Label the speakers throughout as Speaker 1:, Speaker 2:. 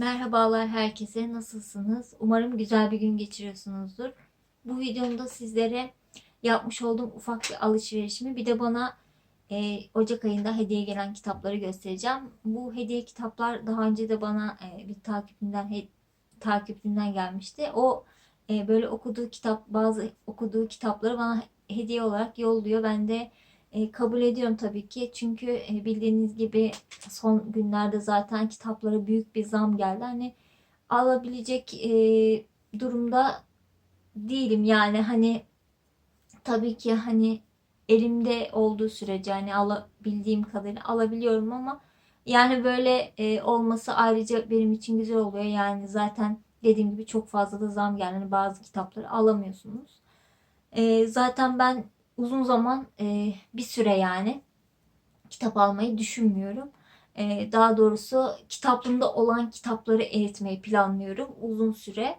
Speaker 1: Merhabalar herkese nasılsınız? Umarım güzel bir gün geçiriyorsunuzdur. Bu videomda sizlere yapmış olduğum ufak bir alışverişimi bir de bana e, Ocak ayında hediye gelen kitapları göstereceğim. Bu hediye kitaplar daha önce de bana e, bir takipimden he, takipçimden gelmişti. O e, böyle okuduğu kitap bazı okuduğu kitapları bana hediye olarak yolluyor. Ben de e, kabul ediyorum tabii ki. Çünkü e, bildiğiniz gibi son günlerde zaten kitaplara büyük bir zam geldi. Hani alabilecek e, durumda değilim yani hani tabii ki hani elimde olduğu sürece hani alabildiğim kadarıyla alabiliyorum ama yani böyle e, olması ayrıca benim için güzel oluyor. Yani zaten dediğim gibi çok fazla da zam geldi. Hani bazı kitapları alamıyorsunuz. E, zaten ben uzun zaman e, bir süre yani kitap almayı düşünmüyorum. E, daha doğrusu kitaplığımda olan kitapları eritmeyi planlıyorum uzun süre.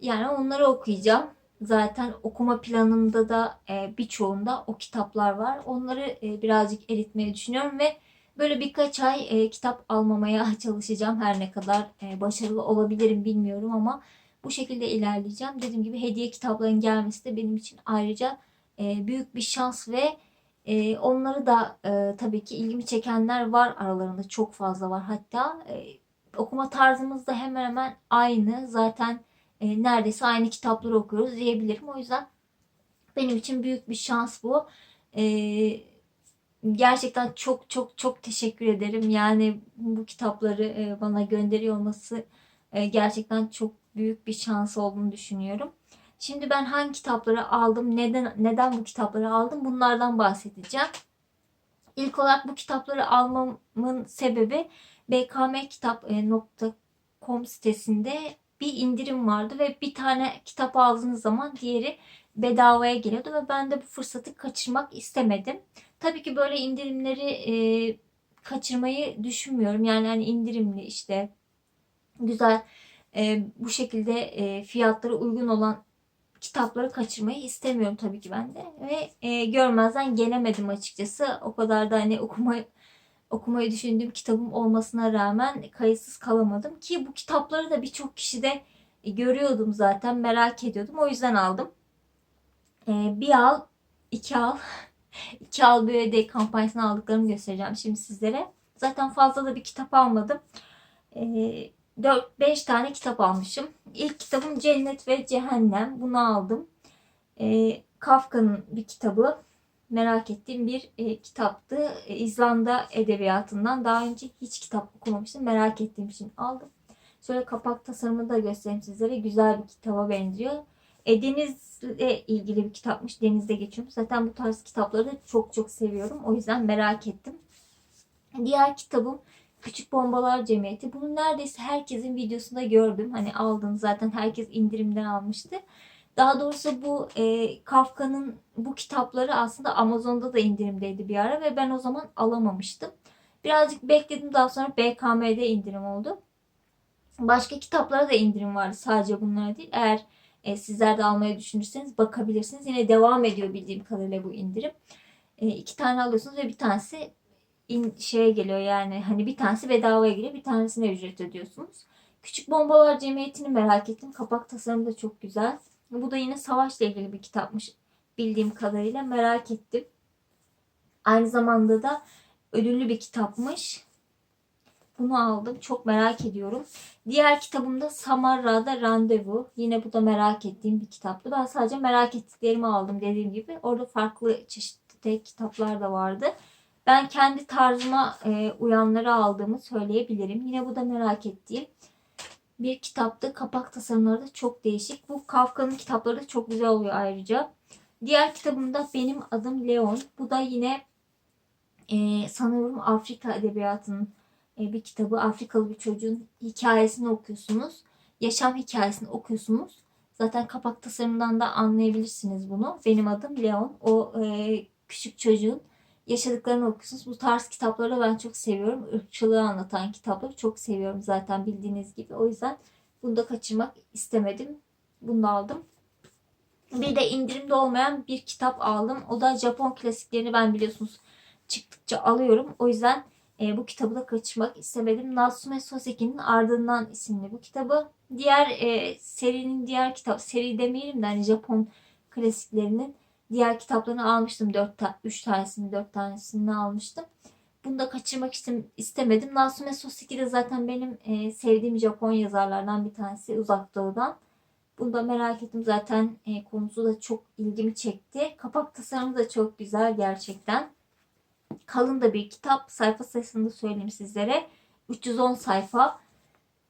Speaker 1: Yani onları okuyacağım. Zaten okuma planımda da e, birçoğunda o kitaplar var. Onları e, birazcık eritmeyi düşünüyorum ve böyle birkaç ay e, kitap almamaya çalışacağım. Her ne kadar e, başarılı olabilirim bilmiyorum ama bu şekilde ilerleyeceğim. Dediğim gibi hediye kitapların gelmesi de benim için ayrıca e, büyük bir şans ve e, onları da e, tabii ki ilgimi çekenler var aralarında çok fazla var. Hatta e, okuma tarzımız da hemen hemen aynı. Zaten e, neredeyse aynı kitapları okuyoruz diyebilirim. O yüzden benim için büyük bir şans bu. E, gerçekten çok çok çok teşekkür ederim. Yani bu kitapları e, bana gönderiyor olması e, gerçekten çok büyük bir şans olduğunu düşünüyorum. Şimdi ben hangi kitapları aldım, neden neden bu kitapları aldım bunlardan bahsedeceğim. İlk olarak bu kitapları almamın sebebi bkmkitap.com sitesinde bir indirim vardı ve bir tane kitap aldığınız zaman diğeri bedavaya geliyordu ve ben de bu fırsatı kaçırmak istemedim. Tabii ki böyle indirimleri e, kaçırmayı düşünmüyorum. Yani hani indirimli işte güzel e, bu şekilde e, fiyatları uygun olan kitapları kaçırmayı istemiyorum tabii ki ben de. Ve e, görmezden gelemedim açıkçası. O kadar da hani okumayı okumayı düşündüğüm kitabım olmasına rağmen kayıtsız kalamadım. Ki bu kitapları da birçok kişi de e, görüyordum zaten. Merak ediyordum. O yüzden aldım. E, bir al, iki al. iki al bir öde kampanyasını aldıklarımı göstereceğim şimdi sizlere. Zaten fazla da bir kitap almadım. E, 4-5 tane kitap almışım. İlk kitabım Cennet ve Cehennem. Bunu aldım. E, Kafka'nın bir kitabı. Merak ettiğim bir e, kitaptı. E, İzlanda edebiyatından. Daha önce hiç kitap okumamıştım. Merak ettiğim için aldım. Şöyle kapak tasarımını da göstereyim sizlere. Güzel bir kitaba benziyor. E, denizle ilgili bir kitapmış. Denizde geçiyorum. Zaten bu tarz kitapları da çok çok seviyorum. O yüzden merak ettim. Diğer kitabım Küçük Bombalar Cemiyeti. Bunu neredeyse herkesin videosunda gördüm. Hani aldın zaten herkes indirimden almıştı. Daha doğrusu bu e, Kafka'nın bu kitapları aslında Amazon'da da indirimdeydi bir ara ve ben o zaman alamamıştım. Birazcık bekledim daha sonra BKM'de indirim oldu. Başka kitaplara da indirim vardı sadece bunlar değil. Eğer e, sizler de almayı düşünürseniz bakabilirsiniz. Yine devam ediyor bildiğim kadarıyla bu indirim. E, iki tane alıyorsunuz ve bir tanesi in, şeye geliyor yani hani bir tanesi bedavaya geliyor bir tanesine ücret ödüyorsunuz. Küçük Bombalar Cemiyeti'ni merak ettim. Kapak tasarımı da çok güzel. Bu da yine savaşla ilgili bir kitapmış bildiğim kadarıyla merak ettim. Aynı zamanda da ödüllü bir kitapmış. Bunu aldım. Çok merak ediyorum. Diğer kitabım da Samarra'da Randevu. Yine bu da merak ettiğim bir kitaptı. Ben sadece merak ettiklerimi aldım dediğim gibi. Orada farklı çeşitli kitaplar da vardı. Ben kendi tarzıma e, uyanları aldığımı söyleyebilirim. Yine bu da merak ettiğim bir kitaptı. Kapak tasarımları da çok değişik. Bu Kafka'nın kitapları da çok güzel oluyor ayrıca. Diğer kitabım da Benim Adım Leon. Bu da yine e, sanıyorum Afrika Edebiyatı'nın e, bir kitabı. Afrikalı bir çocuğun hikayesini okuyorsunuz. Yaşam hikayesini okuyorsunuz. Zaten kapak tasarımından da anlayabilirsiniz bunu. Benim adım Leon. O e, küçük çocuğun yaşadıklarını okuyorsunuz. Bu tarz kitapları ben çok seviyorum. Irkçılığı anlatan kitapları çok seviyorum zaten bildiğiniz gibi. O yüzden bunu da kaçırmak istemedim. Bunu aldım. Bir de indirimde olmayan bir kitap aldım. O da Japon klasiklerini ben biliyorsunuz çıktıkça alıyorum. O yüzden e, bu kitabı da kaçırmak istemedim. Natsume Soseki'nin Ardından isimli bu kitabı. Diğer e, serinin diğer kitap, seri demeyelim de hani Japon klasiklerinin diğer kitaplarını almıştım. 4 ta 3 tanesini, 4 tanesini almıştım. Bunu da kaçırmak istem- istemedim. Natsume Soseki de zaten benim e, sevdiğim Japon yazarlardan bir tanesi Uzak Doğu'dan. Bunu da merak ettim. Zaten e, konusu da çok ilgimi çekti. Kapak tasarımı da çok güzel gerçekten. Kalın da bir kitap. Sayfa sayısını da söyleyeyim sizlere. 310 sayfa.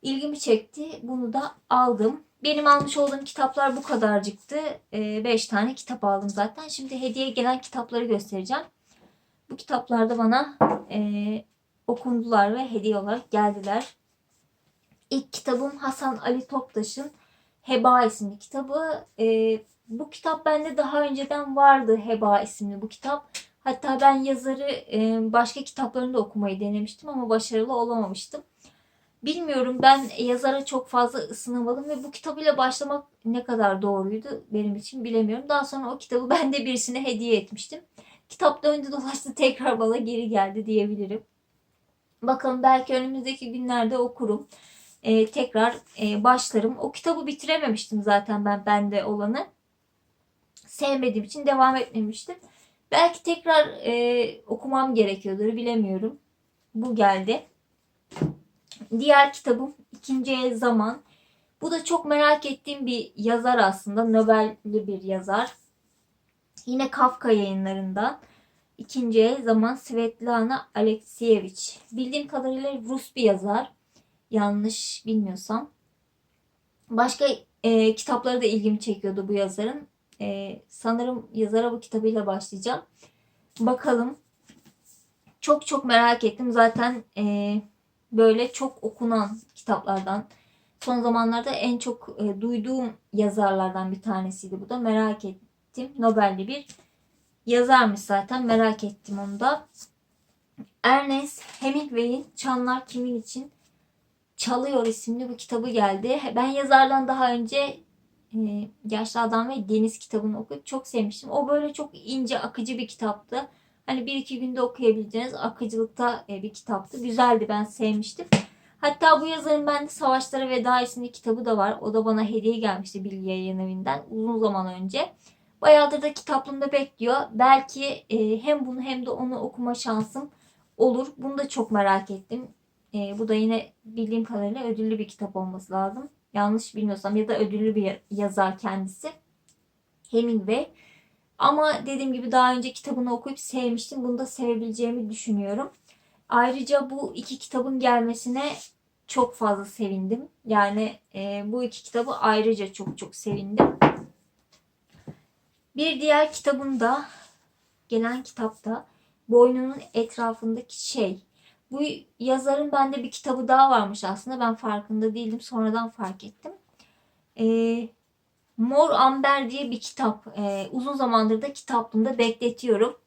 Speaker 1: İlgimi çekti. Bunu da aldım. Benim almış olduğum kitaplar bu kadarcıktı. 5 tane kitap aldım zaten. Şimdi hediye gelen kitapları göstereceğim. Bu kitaplarda bana e, okundular ve hediye olarak geldiler. İlk kitabım Hasan Ali Toptaş'ın Heba isimli kitabı. E, bu kitap bende daha önceden vardı Heba isimli bu kitap. Hatta ben yazarı e, başka kitaplarını da okumayı denemiştim ama başarılı olamamıştım. Bilmiyorum ben yazara çok fazla ısınamadım ve bu kitabıyla başlamak ne kadar doğruydu benim için bilemiyorum. Daha sonra o kitabı ben de birisine hediye etmiştim. Kitap döndü dolaştı tekrar bana geri geldi diyebilirim. Bakalım belki önümüzdeki günlerde okurum. Ee, tekrar e, başlarım. O kitabı bitirememiştim zaten ben bende olanı. Sevmediğim için devam etmemiştim. Belki tekrar e, okumam gerekiyordur bilemiyorum. Bu geldi. Diğer kitabım İkinci El Zaman. Bu da çok merak ettiğim bir yazar aslında. Nobel'li bir yazar. Yine Kafka yayınlarından. İkinci El Zaman Svetlana Alexievich. Bildiğim kadarıyla Rus bir yazar. Yanlış bilmiyorsam. Başka e, kitapları da ilgimi çekiyordu bu yazarın. E, sanırım yazara bu kitabıyla başlayacağım. Bakalım. Çok çok merak ettim. Zaten e, böyle çok okunan kitaplardan. Son zamanlarda en çok e, duyduğum yazarlardan bir tanesiydi bu da. Merak ettim. Nobel'li bir yazarmış zaten. Merak ettim onu da. Ernest Hemingway'in Çanlar Kimin için Çalıyor isimli bu kitabı geldi. Ben yazardan daha önce e, Yaşlı Adam ve Deniz kitabını okuyup çok sevmiştim. O böyle çok ince, akıcı bir kitaptı. Hani bir iki günde okuyabileceğiniz akıcılıkta e, bir kitaptı. Güzeldi ben sevmiştim. Hatta bu yazarın bende Savaşlara Veda isimli kitabı da var. O da bana hediye gelmişti Bilgi Yayın Evi'nden uzun zaman önce. Bayağıdır da kitaplığımda bekliyor. Belki e, hem bunu hem de onu okuma şansım olur. Bunu da çok merak ettim. E, bu da yine bildiğim kadarıyla ödüllü bir kitap olması lazım. Yanlış bilmiyorsam ya da ödüllü bir yazar kendisi. Hemingway. Ama dediğim gibi daha önce kitabını okuyup sevmiştim. Bunu da sevebileceğimi düşünüyorum. Ayrıca bu iki kitabın gelmesine çok fazla sevindim. Yani e, bu iki kitabı ayrıca çok çok sevindim. Bir diğer kitabımda gelen kitapta boynunun etrafındaki şey. Bu yazarın bende bir kitabı daha varmış aslında. Ben farkında değildim. Sonradan fark ettim. Ee, Mor Amber diye bir kitap. Ee, uzun zamandır da kitaplığımda bekletiyorum.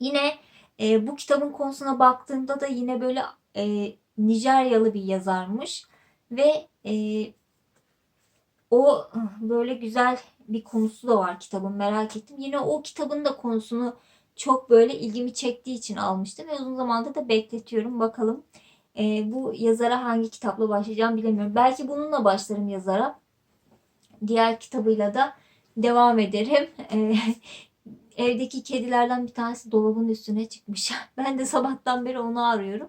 Speaker 1: Yine e, bu kitabın konusuna baktığımda da yine böyle e, Nijeryalı bir yazarmış. Ve e, o böyle güzel bir konusu da var kitabın merak ettim. Yine o kitabın da konusunu çok böyle ilgimi çektiği için almıştım ve uzun zamandır da bekletiyorum. Bakalım e, bu yazara hangi kitapla başlayacağım bilemiyorum. Belki bununla başlarım yazara. Diğer kitabıyla da devam ederim. E, evdeki kedilerden bir tanesi dolabın üstüne çıkmış. Ben de sabahtan beri onu arıyorum.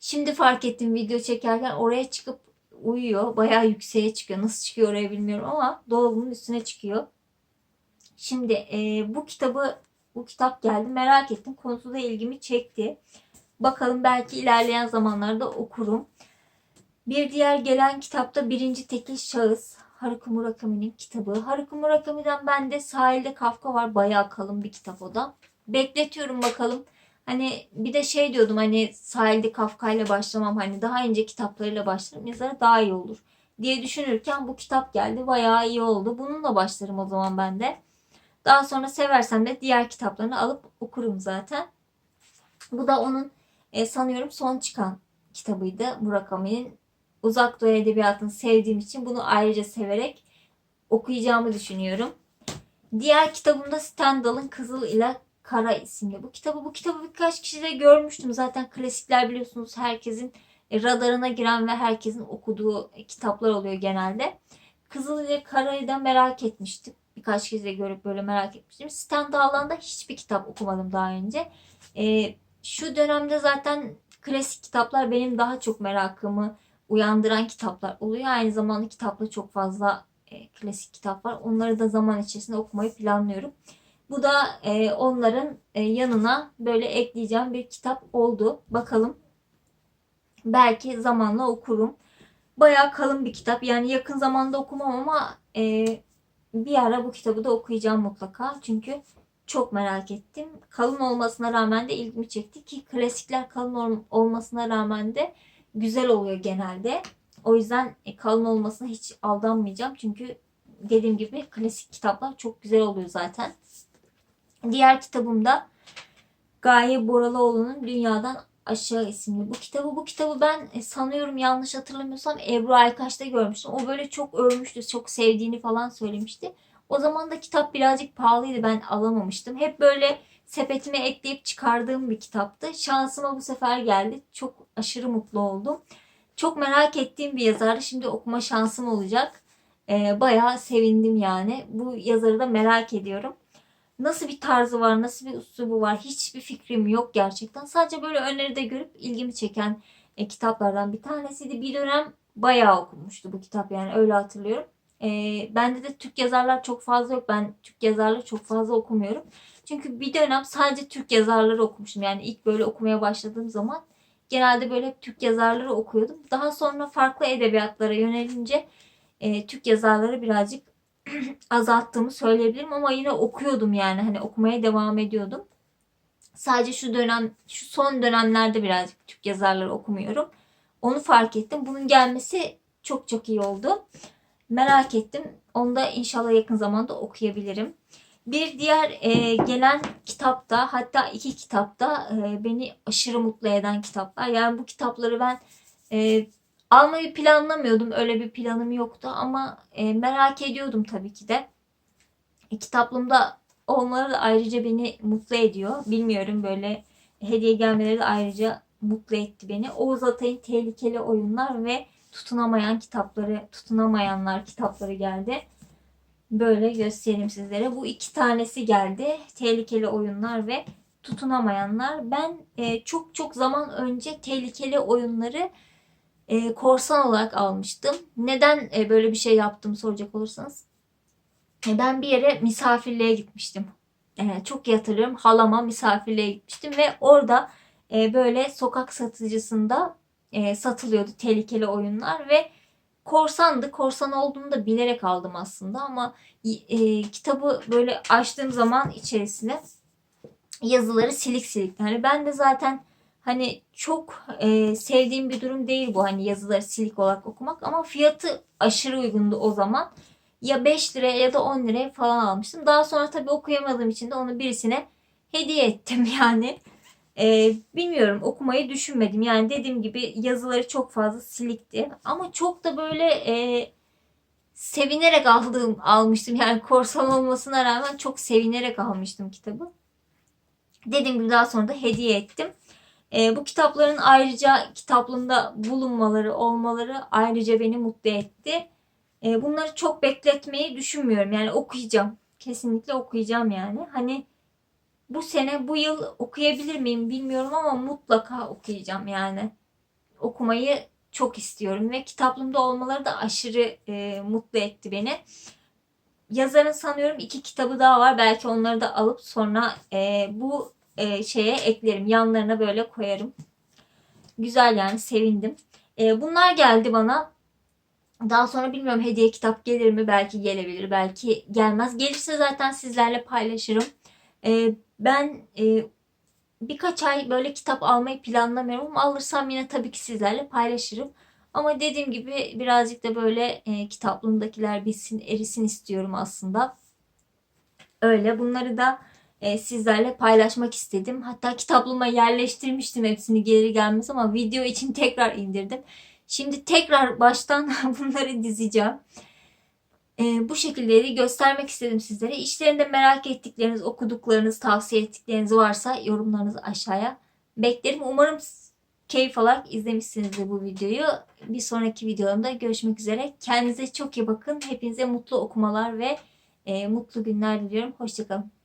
Speaker 1: Şimdi fark ettim video çekerken oraya çıkıp uyuyor. Bayağı yükseğe çıkıyor. Nasıl çıkıyor oraya bilmiyorum ama dolabın üstüne çıkıyor. Şimdi e, bu kitabı bu kitap geldi. Merak ettim. Konusu da ilgimi çekti. Bakalım belki ilerleyen zamanlarda okurum. Bir diğer gelen kitapta birinci tekil şahıs Haruki Murakami'nin kitabı. Haruki Murakami'den bende Sahilde Kafka var. Bayağı kalın bir kitap o da. Bekletiyorum bakalım. Hani bir de şey diyordum hani Sahilde Kafka ile başlamam. Hani daha ince kitaplarıyla başlarım. Yazarı daha iyi olur diye düşünürken bu kitap geldi. Bayağı iyi oldu. Bununla başlarım o zaman ben de. Daha sonra seversem de diğer kitaplarını alıp okurum zaten. Bu da onun e, sanıyorum son çıkan kitabıydı Murakami'nin. Uzak Doğu Edebiyatı'nı sevdiğim için bunu ayrıca severek okuyacağımı düşünüyorum. Diğer kitabımda Stendhal'ın Kızıl ile Kara isimli bu kitabı. Bu kitabı birkaç kişi de görmüştüm. Zaten klasikler biliyorsunuz herkesin e, radarına giren ve herkesin okuduğu kitaplar oluyor genelde. Kızıl ile Kara'yı da merak etmiştim. Birkaç kez de görüp böyle merak etmiştim. Stendhal'dan da hiçbir kitap okumadım daha önce. E, şu dönemde zaten klasik kitaplar benim daha çok merakımı uyandıran kitaplar oluyor. Aynı zamanda kitapta çok fazla e, klasik kitap var. Onları da zaman içerisinde okumayı planlıyorum. Bu da e, onların e, yanına böyle ekleyeceğim bir kitap oldu. Bakalım. Belki zamanla okurum. Bayağı kalın bir kitap. Yani yakın zamanda okumam ama e, bir ara bu kitabı da okuyacağım mutlaka. Çünkü çok merak ettim. Kalın olmasına rağmen de ilgimi çekti ki klasikler kalın ol- olmasına rağmen de güzel oluyor genelde. O yüzden e, kalın olmasına hiç aldanmayacağım. Çünkü dediğim gibi klasik kitaplar çok güzel oluyor zaten. Diğer kitabım da Gaye Boralıoğlu'nun Dünyadan Aşağı isimli bu kitabı. Bu kitabı ben e, sanıyorum yanlış hatırlamıyorsam Ebru Aykaç'ta görmüştüm. O böyle çok övmüştü, çok sevdiğini falan söylemişti. O zaman da kitap birazcık pahalıydı. Ben alamamıştım. Hep böyle sepetime ekleyip çıkardığım bir kitaptı. Şansıma bu sefer geldi. Çok aşırı mutlu oldum. Çok merak ettiğim bir yazardı. Şimdi okuma şansım olacak. Ee, bayağı sevindim yani. Bu yazarı da merak ediyorum. Nasıl bir tarzı var, nasıl bir üslubu var hiçbir fikrim yok gerçekten. Sadece böyle öneride görüp ilgimi çeken e, kitaplardan bir tanesiydi. Bir dönem bayağı okunmuştu bu kitap yani öyle hatırlıyorum. E, bende de Türk yazarlar çok fazla yok. Ben Türk yazarları çok fazla okumuyorum. Çünkü bir dönem sadece Türk yazarları okumuştum. Yani ilk böyle okumaya başladığım zaman genelde böyle hep Türk yazarları okuyordum. Daha sonra farklı edebiyatlara yönelince e, Türk yazarları birazcık azalttığımı söyleyebilirim ama yine okuyordum yani hani okumaya devam ediyordum. Sadece şu dönem şu son dönemlerde birazcık Türk yazarları okumuyorum. Onu fark ettim. Bunun gelmesi çok çok iyi oldu. Merak ettim. Onu da inşallah yakın zamanda okuyabilirim. Bir diğer e, gelen kitapta hatta iki kitapta e, beni aşırı mutlu eden kitaplar. Yani bu kitapları ben e, almayı planlamıyordum. Öyle bir planım yoktu ama e, merak ediyordum tabii ki de. E, kitaplığımda olmaları da ayrıca beni mutlu ediyor. Bilmiyorum böyle hediye gelmeleri de ayrıca mutlu etti beni. Oğuz Atay'ın Tehlikeli Oyunlar ve Tutunamayan Kitapları, Tutunamayanlar kitapları geldi. Böyle göstereyim sizlere. Bu iki tanesi geldi. Tehlikeli Oyunlar ve Tutunamayanlar. Ben e, çok çok zaman önce Tehlikeli Oyunları e, korsan olarak almıştım. Neden e, böyle bir şey yaptım soracak olursanız. E, ben bir yere misafirliğe gitmiştim. E, çok iyi. Halama misafirliğe gitmiştim ve orada e, böyle sokak satıcısında e, satılıyordu tehlikeli oyunlar ve korsandı. Korsan olduğunu da bilerek aldım aslında ama e, kitabı böyle açtığım zaman içerisine yazıları silik silik. Yani ben de zaten Hani çok e, sevdiğim bir durum değil bu hani yazıları silik olarak okumak ama fiyatı aşırı uygundu o zaman. Ya 5 liraya ya da 10 liraya falan almıştım. Daha sonra tabii okuyamadığım için de onu birisine hediye ettim yani. E, bilmiyorum okumayı düşünmedim. Yani dediğim gibi yazıları çok fazla silikti. Ama çok da böyle e, sevinerek aldığım almıştım. Yani korsan olmasına rağmen çok sevinerek almıştım kitabı. Dediğim gibi daha sonra da hediye ettim. E, bu kitapların ayrıca kitaplığımda bulunmaları, olmaları ayrıca beni mutlu etti. E, bunları çok bekletmeyi düşünmüyorum. Yani okuyacağım. Kesinlikle okuyacağım yani. Hani bu sene, bu yıl okuyabilir miyim bilmiyorum ama mutlaka okuyacağım yani. Okumayı çok istiyorum ve kitaplığımda olmaları da aşırı e, mutlu etti beni. Yazarın sanıyorum iki kitabı daha var. Belki onları da alıp sonra e, bu e, şeye eklerim. Yanlarına böyle koyarım. Güzel yani sevindim. E, bunlar geldi bana. Daha sonra bilmiyorum hediye kitap gelir mi? Belki gelebilir, belki gelmez. Gelirse zaten sizlerle paylaşırım. E, ben e, birkaç ay böyle kitap almayı planlamıyorum alırsam yine tabii ki sizlerle paylaşırım. Ama dediğim gibi birazcık da böyle e, kitaplığımdakiler bitsin, erisin istiyorum aslında. Öyle. Bunları da e, sizlerle paylaşmak istedim. Hatta kitaplığıma yerleştirmiştim hepsini geri gelmez ama video için tekrar indirdim. Şimdi tekrar baştan bunları dizeceğim. Ee, bu şekilleri göstermek istedim sizlere. İşlerinde merak ettikleriniz, okuduklarınız, tavsiye ettikleriniz varsa yorumlarınızı aşağıya beklerim. Umarım keyif alarak izlemişsinizdir bu videoyu. Bir sonraki videomda görüşmek üzere. Kendinize çok iyi bakın. Hepinize mutlu okumalar ve e, mutlu günler diliyorum. Hoşçakalın.